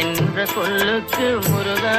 என்ற சொல்லுக்கு முருகா.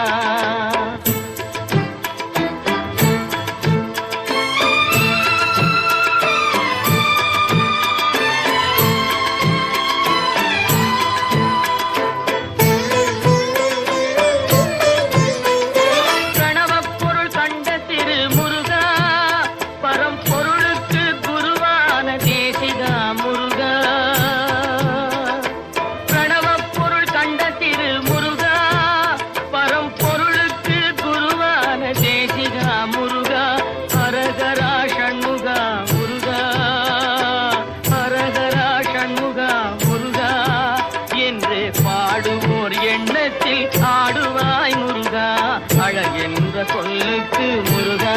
ஆடுவாய் முருகா அழகென்ற சொல்லுக்கு முருகா.